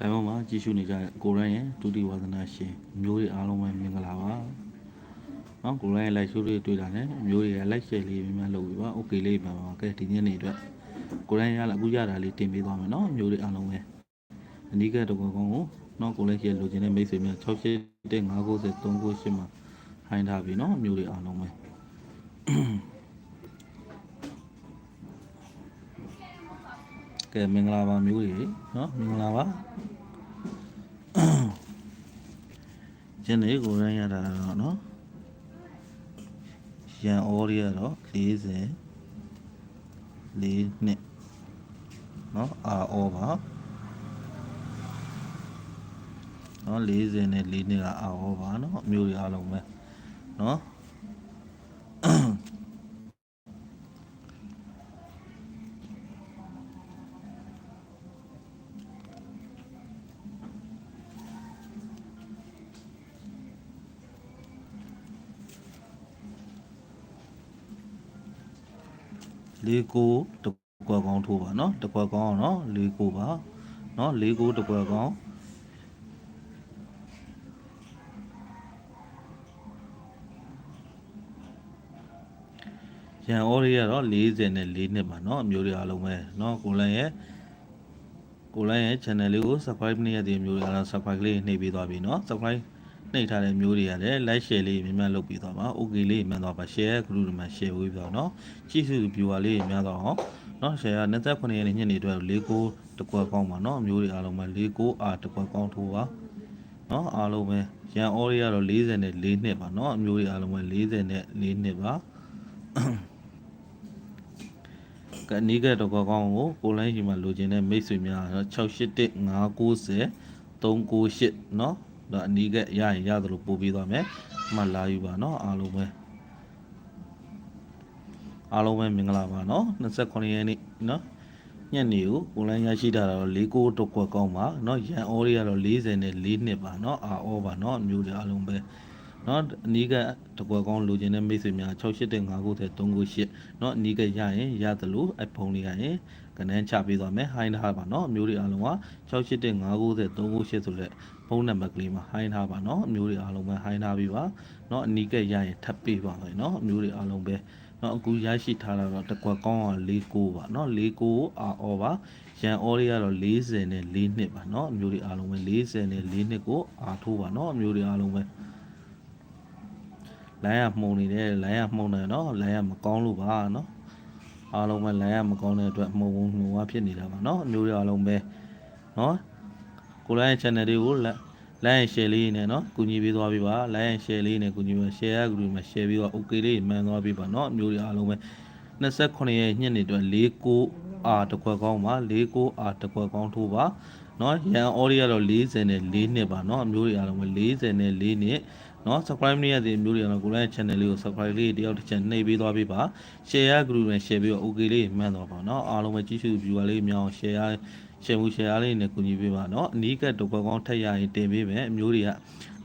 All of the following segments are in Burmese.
။တိုင်းပေါ်မှာကြည့်ရှုနေကြတဲ့ကိုရိုင်းရဲ့ဒုတိယဝါသနာရှင်မျိုးတွေအားလုံးပဲမင်္ဂလာပါ။နော်ကိုရိုင်းရဲ့ live show တွေတွေ့တာနဲ့မျိုးတွေက live share လေးမြန်မြန်လုပ်ပြီးပါ။ okay လေးပါပါ။ကဲဒီညနေအတွက်ကိုရိုင်းရလာအခုရတာလေးတင်ပေးသွားမယ်နော်မျိုးတွေအားလုံးပဲ။အနိကတကွန်ကောင်းကိုနော်ကိုရိုင်းရဲ့လိုချင်တဲ့မိတ်ဆွေများ6899398မှာဟိုင်းထားပြီနော်မျိုးတွေအားလုံးပဲ။ကဲမင်္ဂလာပါမျိုးတွေနော်မင်္ဂလာပါ ရန်လေးကိုရန်ရတာတော့နော်ရန်ဩလေးကတော့40 4နှစ်နော်အာဩပါနော်40နဲ့4နှစ်ကအာဩပါနော်အမျိုးတွေအားလုံးပဲနော် လေးကိုတကွက်ကောင်းထိုးပါเนาะတကွက်ကောင်းအောင်เนาะလေးကိုပါเนาะလေးကိုတကွက်ကောင်းရန်အော်ရီကတော့40နဲ့4နှစ်ပါเนาะအမျိုးတွေအားလုံးပဲเนาะကိုလန်ရဲ့ကိုလန်ရဲ့ channel လေးကို subscribe နှိပ်ရတဲ့မျိုးတွေအားလုံး subscribe လေးနှိပ်ပေးသွားပြီเนาะ subscribe နှိပ်ထားတဲ့မျိုးတွေရတယ် like share လေးမြန်မြန်လုပ်ပြီးသွားပါ okay လေးမြန်သွားပါ share group တွေမှာ share ဝေးပြီးတော့เนาะကြည့်စု viewer လေးမြန်သွားအောင်เนาะ share က29ရက်နေ့ညနေအတွက်၄ကိုတကွက်ကောင်းပါเนาะအမျိုးတွေအားလုံးပဲ၄ကိုအာတကွက်ကောင်းထိုးပါเนาะအားလုံးပဲရန် order ကတော့40နဲ့4နှစ်ပါเนาะအမျိုးတွေအားလုံးပဲ40နဲ့4နှစ်ပါကနီးကတကွက်ကောင်းကိုကိုလိုင်းရှိမှလိုချင်တဲ့မိတ်ဆွေများတော့681 990 398เนาะ ဒါအနီးကရရင်ရသလိုပို့ပေးသွားမယ်မှတ်လာယူပါเนาะအားလုံးပဲအားလုံးပဲမင်္ဂလာပါเนาะ29ရက်နေ့เนาะညနေကိုကိုလိုင်းရရှိတာတော့၄ကိုတကွက်ကောင်းပါเนาะရန်အော်ရီကတော့40နဲ့4နှစ်ပါเนาะအာအောပါเนาะအမျိုးတွေအားလုံးပဲเนาะအနီးကတကွက်ကောင်းလိုချင်တဲ့မိတ်ဆွေများ6859398เนาะအနီးကရရင်ရသလိုအဖုန်းလေးရရင်ကနန်းချပေးသွားမယ်ဟိုင်းထားပါเนาะအမျိုးတွေအားလုံးက6859398ဆိုတဲ့ ဖုန်းနံပါတ်ကလေးမှာဟိုင်းထားပါเนาะအမျိုးတွေအားလုံးပဲဟိုင်းထားပြီးပါเนาะအနီးကရရင်ထပ်ပေးပါမယ်เนาะအမျိုးတွေအားလုံးပဲเนาะအခုရရှိထားတာတော့တကွက်ကောင်းက49ပါเนาะ49အာအောပါရန်အော်ရီကတော့40နဲ့4နှစ်ပါเนาะအမျိုးတွေအားလုံးပဲ40နဲ့4နှစ်ကိုအာထိုးပါเนาะအမျိုးတွေအားလုံးပဲလိုင်းရမှုံနေတယ်လိုင်းရမှုံနေเนาะလိုင်းရမကောင်းလို့ပါเนาะအားလုံးပဲလိုင်းရမကောင်းတဲ့အတွက်မှုံမှုံမှုံဝါဖြစ်နေတာပါเนาะအမျိုးတွေအားလုံးပဲเนาะ ကိုလိုင်းရဲ့ channel တွေကိုလိုက်ရင် share လေးနေနော်ကူညီပေးသွားပေးပါလိုက်ရင် share လေးနေကူညီပေး share ရ group မှာ share ပြီးတော့ okay လေးမှန်သွားပေးပါနော်မျိုးတွေအားလုံးပဲ29ရက်ညနေအတွက်49 R တကွက်ကောင်းပါ49 R တကွက်ကောင်းထိုးပါနော်ရန်အော်ရီကတော့40နဲ့4နှစ်ပါနော်မျိုးတွေအားလုံးပဲ40နဲ့4နှစ်နော် subscribe မရသေးမျိုးတွေကတော့ကိုလိုင်း channel လေးကို subscribe လေးတယောက်တစ်ချက်နှိပ်ပေးသွားပေးပါ share group နဲ့ share ပြီးတော့ okay လေးမှန်သွားပါနော်အားလုံးပဲကြည့်ရှု viewer လေးများအောင် share ရ ရှယ်မှုရှယ်အားလေးနဲ့ကူညီပေးပါเนาะအနီးကပ်တော့ကောင်းထက်ရရင်တင်ပေးမယ်အမျိုးတွေက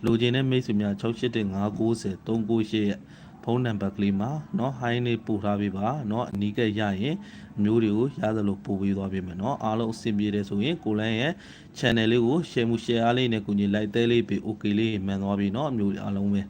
လိုချင်တဲ့မိတ်ဆွေများ68590 398ရဲ့ဖုန်းနံပါတ်ကလေးမှာเนาะဟိုင်းလေးပို့ထားပေးပါเนาะအနီးကပ်ရရင်အမျိုးတွေကိုရသလိုပို့ပေးသွားပေးမယ်เนาะအားလုံးအဆင်ပြေတယ်ဆိုရင်ကိုလန်းရဲ့ channel လေးကို share မှု share အားလေးနဲ့ကူညီ like သေးလေးပေး okay လေးမှန်သွားပြီเนาะအမျိုးတွေအားလုံးပဲ